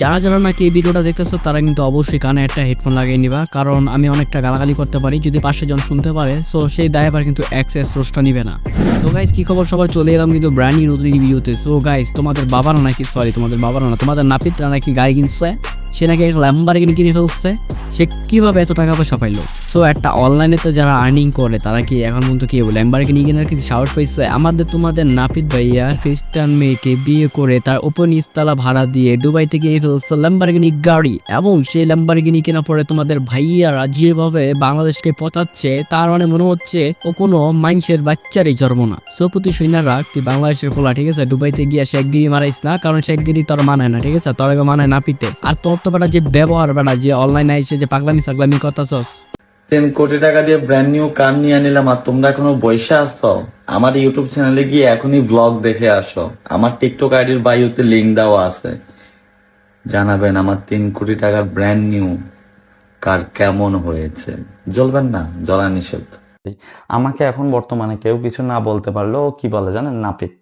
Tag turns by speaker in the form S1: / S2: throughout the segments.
S1: যারা যারা নাকি এই ভিডিওটা দেখতেছো, তারা কিন্তু অবশ্যই কানে একটা হেডফোন লাগিয়ে নিবা, কারণ আমি অনেকটা গালাগালি করতে পারি, যদি পাশে জন শুনতে পারে সো সেই দায় আবার কিন্তু অ্যাক্সেস রোস্টা নিবে না। তো গাইস কি খবর সবার? চলে এলাম কিন্তু ব্র্যান্ড নিউ নতুন ভিডিওতে সো গাইস তোমাদের বাবারা নাকি সরি তোমাদের বাবারা না, তোমাদের নাপিতরা নাকি গায়ে কিনছে সে নাকি একটা ল্যাম্বারগিনি কিনে ফেলছে। সে কীভাবে এত টাকা পয়সা পাইলো? সো একটা অনলাইনে তো যারা আর্নিং করে, তারা কি এখন পর্যন্ত কি ল্যাম্বারগিনি কেনার কিছু সাহস পাইছে? আমাদের তোমাদের নাপিত ভাইয়া, খ্রিস্টান মেয়েকে বিয়ে করে তার ওপর নিচতলা ভাড়া দিয়ে দুবাইতে কিনে ফেলছে ল্যাম্বারগিনি গাড়ি। এবং সেই ল্যাম্বারগিনি কেনার পরে তোমাদের ভাইয়ারা যেভাবে বাংলাদেশকে পচাচ্ছে, তার মানে মনে হচ্ছে ও কোনো মাইন্সের বাচ্চারই জন্ম না। সো প্রতি সৈন্যরা তুই বাংলাদেশের খোলা, ঠিক আছে? দুবাইতে গিয়ে শেখগিরি মারাইস না, কারণ শেখগিরি তোর মানায় না, ঠিক আছে? তোর মানায় নাপিতে আর তোর তো বেটা যে ব্যবহার বেটা যে অনলাইনে এসে যে পাগলামি সাগলামি করতেছস।
S2: তিন কোটি টাকা দিয়ে ব্র্যান্ড নিউ কার নিয়ে নিলাম আর তোমরা এখনও বসে আসছো আমার ইউটিউব চ্যানেলে গিয়ে এখনই ব্লগ দেখে আসো। আমার টিকটক আইডির বায়োতে লিঙ্ক দেওয়া আছে। জানাবেন আমার তিন কোটি টাকার ব্র্যান্ড নিউ কার কেমন হয়েছে। জ্বলবেন না জ্বলা নিষেধ।
S3: আমাকে এখন বর্তমানে কেউ কিছু না বলতে পারল কি বলে জানেন? নাপিত।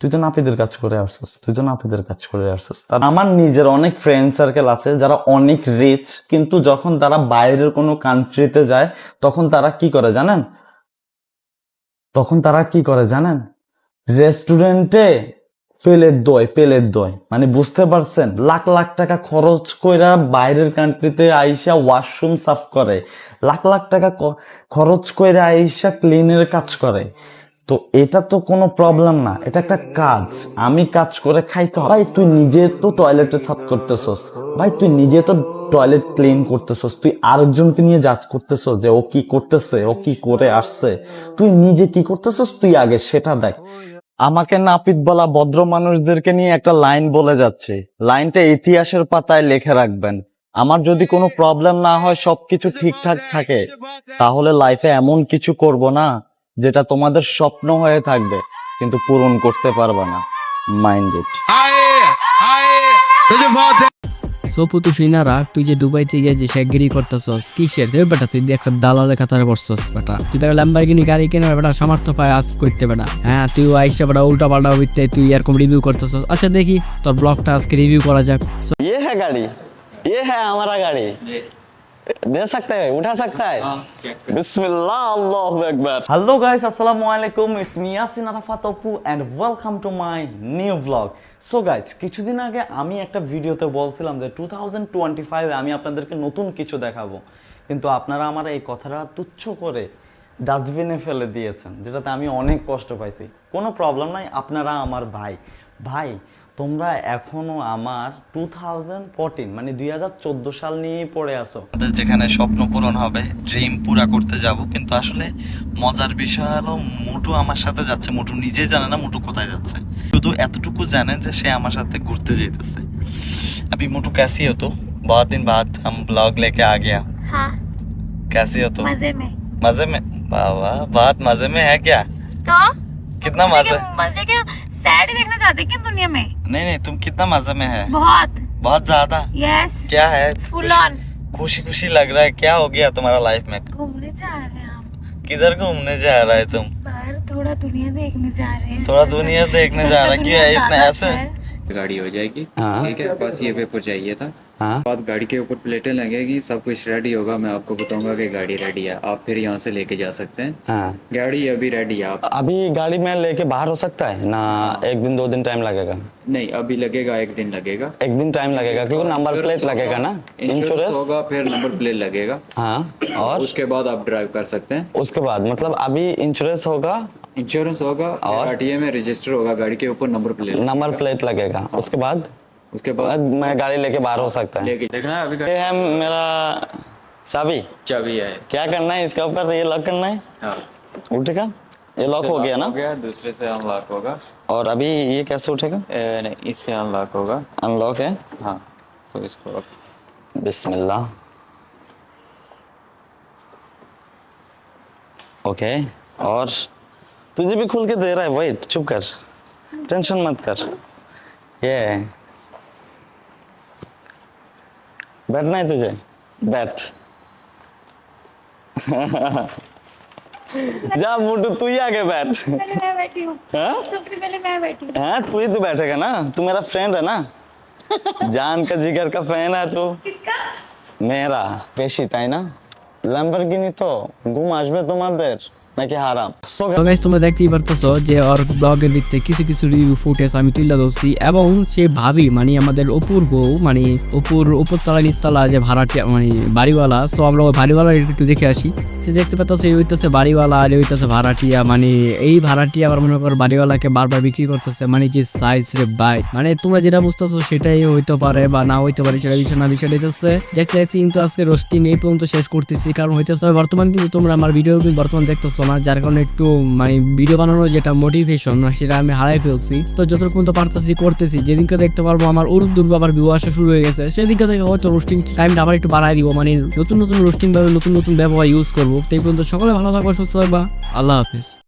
S3: তুই তো নাপিতের কাজ করে আসছিস, তুই তো নাপিতের কাজ করে আসছিস। আমার নিজের অনেক ফ্রেন্ড সার্কেল আছে যারা অনেক রিচ কিন্তু যখন তারা বাইরের কোনো কান্ট্রিতে যায়, তখন তারা কি করে জানেন? তখন তারা কি করে জানেন? রেস্টুরেন্টে পেলেট দই পেলেট দই। মানে বুঝতে পারছেন? লাখ লাখ টাকা খরচ কইরা বাইরের কান্ট্রিতে আইসা ওয়াশরুম সাফ করে। লাখ লাখ টাকা খরচ কইরা আইসা ক্লিনের কাজ করে। তো এটা তো কোনো প্রবলেম না, এটা একটা কাজ। আমি কাজ করে খাইতে হবে ভাই, তুই নিজে তো টয়লেটে সাফ করতেছস। ভাই, তুই নিজে তো টয়লেট ক্লিন করতেছস। তুই আরেকজনকে নিয়ে জাজ করতেছস যে ও কি করতেছে, ও কি করে আসছে। তুই নিজে কি করতেছস, তুই আগে সেটা দেখ। আমাকে নাপিত বলা ভদ্র মানুষদেরকে নিয়ে একটা লাইন বলে যাচ্ছে। লাইনটা ইতিহাসের পাতায় লেখে রাখবেন। আমার যদি কোনো প্রবলেম না হয়, সবকিছু ঠিকঠাক থাকে, তাহলে লাইফে এমন কিছু করব না? যেটা তোমাদের স্বপ্ন হয়ে থাকবে কিন্তু পূরণ করতে পারবে না
S1: মাইন্ডেড সপুতু সিনারা তুই যে ডুবাইতে গিয়ে যে শেখগিরি করতেছস কি তুই বেটা তুই একটা দালালে কাতারে বসছস বেটা। তুই বেটা ল্যাম্বারগিনি গাড়ি কেনার বেটা সামর্থ্য পায় আজ করতে বেটা। হ্যাঁ তুই আইসা বেটা উল্টা পাল্টা হইতে তুই এরকম রিভিউ করতেছস। আচ্ছা দেখি তোর ব্লগটা আজকে রিভিউ করা যাক।
S3: ইয়ে হ্যাঁ গাড়ি ইয়ে হ্যাঁ আমারা গাড়ি। दे सकते हैं उठा सकता है बिस्मिल्लाह अल्लाहु अकबर हेलो गाइस अस्सलाम वालेकुम it's me Yasin Arafat Apu and welcome to my new blog so guys কিছুদিন আগে আমি একটা ভিডিওতে বলছিলাম যে টু থাউজেন্ড টোয়েন্টি ফাইভে আমি আপনাদেরকে নতুন কিছু দেখাবো কিন্তু আপনারা আমার এই কথাটা তুচ্ছ করে ডাস্টবিনে ফেলে দিয়েছেন যেটাতে আমি অনেক কষ্ট পাইছি কোনো প্রবলেম নাই আপনারা আমার ভাই ভাই তোমরা এখনো আমার টু থাউজেন্ড ফোরটিন মানে দুই হাজার চোদ্দ সাল নিয়েই পড়ে আছো
S2: আমাদের যেখানে স্বপ্ন পূরণ হবে ড্রিম পুরা করতে যাব কিন্তু আসলে মজার বিষয় হলো মুটু আমার সাথে যাচ্ছে মুটু নিজে জানে না মুটু কোথায় যাচ্ছে শুধু এতটুকু জানে যে সে আমার সাথে ঘুরতে যেতেছে अभी मोटू कैसी हो तो बहुत दिन बाद हम ब्लॉग लेके आ गया
S4: हाँ
S2: कैसी हो तो
S4: मजे में
S2: मजे में वाह वाह बहुत मजे में है क्या
S4: तो
S2: कितना
S4: मजे
S2: मजे
S4: क्या मजे क्या सैड देखना चाहते हैं क्या दुनिया में?
S2: नहीं नहीं तुम कितना मज़े में है।
S4: बहुत।
S2: बहुत ज़्यादा।
S4: यस
S2: क्या है?
S4: फुल ऑन
S2: खुशी खुशी लग रहा है। क्या हो गया तुम्हारा लाइफ में?
S4: घूमने जा रहे हैं हम।
S2: किधर घूमने जा रहा है तुम?
S4: बाहर थोड़ा दुनिया देखने जा रहे हैं।
S2: थोड़ा दुनिया। देखने जा रहा है। क्या? इतना ऐसे
S5: गाड़ी हो जाएगी।
S3: हाँ।
S5: ठीक है बस ये पेपर चाहिए था।
S3: हाँ?
S5: बाद गाड़ी के ऊपर प्लेटें लगेगी सब कुछ रेडी होगा मैं आपको बताऊँगा कि गाड़ी रेडी है। आप फिर यहाँ से लेके जा सकते हैं।
S3: हाँ।
S5: गाड़ी अभी रेडी है आप
S3: अभी गाड़ी में लेके बाहर हो सकता है? ना एक दिन दो दिन टाइम लगेगा।
S5: नहीं अभी लगेगा एक दिन लगेगा।
S3: एक दिन टाइम लगेगा क्योंकि नंबर प्लेट लगेगा ना?
S5: इंश्योरेंस होगा फिर नंबर प्लेट लगेगा।
S3: हाँ और?
S5: उसके बाद आप ड्राइव कर सकते हैं।
S3: उसके बाद मतलब अभी इंश्योरेंस होगा?
S5: इंश्योरेंस होगा
S3: और?
S5: आरटीए में रजिस्टर होगा गाड़ी के ऊपर नंबर प्लेट
S3: नंबर प्लेट लगेगा। उसके बाद?
S5: उसके बाद?
S3: मैं गाड़ी लेके बाहर हो सकता है।
S5: देखना है अभी
S3: ये है मेरा चाबी।
S5: चाबी है।
S3: क्या करना है? इसके ऊपर ये लॉक करना है?
S5: हाँ।
S3: उठेगा ये लॉक हो गया ना?
S5: हो गया दूसरे से अनलॉक होगा।
S3: और अभी ये कैसे उठेगा?
S5: नहीं इससे अनलॉक होगा।
S3: अनलॉक है?
S5: हाँ तो इसको
S3: बिस्मिल्लाह। ओके और तुझे भी खुल के दे रहा है? वेट चुप कर। टेंशन मत कर। ये बैठना है तुझे बैठ जा मोटू तू ही आगे बैठ
S4: पहले मैं बैठी हूँ
S3: हाँ
S4: सबसे पहले मैं बैठी हूँ
S3: हाँ तू ही तो बैठेगा ना तू मेरा फ्रेंड है ना जान का जिगर का फैन है तू মেয়েরা বেশি তাই না ল্যাম্বরগিনি তো ঘুম আসবে তোমাদের নাকি হারাম?
S1: তো তোমরা দেখতেই পারতেছো যে ব্লগের কিছু কিছু রিভিউ ফুটেজ আমি তুলে এবং সে ভাবি মানে আমাদের অপুর মানে অপুর উপরতলা, নিচতলা যে মানে বাড়িওয়ালা সো আমরা ওই বাড়িওয়ালা একটু দেখে আসি। সে দেখতে এই বাড়িওয়ালা আর ভাড়াটিয়া মানে এই আবার মনে কর বাড়িওয়ালাকে বারবার বিক্রি করতেছে মানে যে সাইজ রে বাই মানে তোমরা যেটা বুঝতেছো সেটাই হইতে পারে বা না হইতে পারে, সেটা বিষয় না বিষয় হইতেছে। দেখতে দেখতে কিন্তু আজকে রোস্টিং এই পর্যন্ত শেষ করতেছি, কারণ হইতেছে বর্তমান কিন্তু তোমরা আমার ভিডিও বর্তমান দেখতেছো না যার কারণে একটু মানে ভিডিও বানানোর যেটা মোটিভেশন সেটা আমি হারাই ফেলছি। তো যতটুকু পর্যন্ত পারতেছি, করতেছি। যেদিনকে দেখতে পারব আমার উর্দুর আবার বিবাহ আসা শুরু হয়ে গেছে, সেদিনকে থেকে হয়তো রোস্টিং টাইমটা আবার একটু বাড়াই দিব। মানে নতুন নতুন রোস্টিং ভাবে নতুন নতুন ব্যবহার ইউজ করব। তাই পর্যন্ত সকলে ভালো থাকব, সুস্থ থাকবা। আল্লাহ হাফিজ।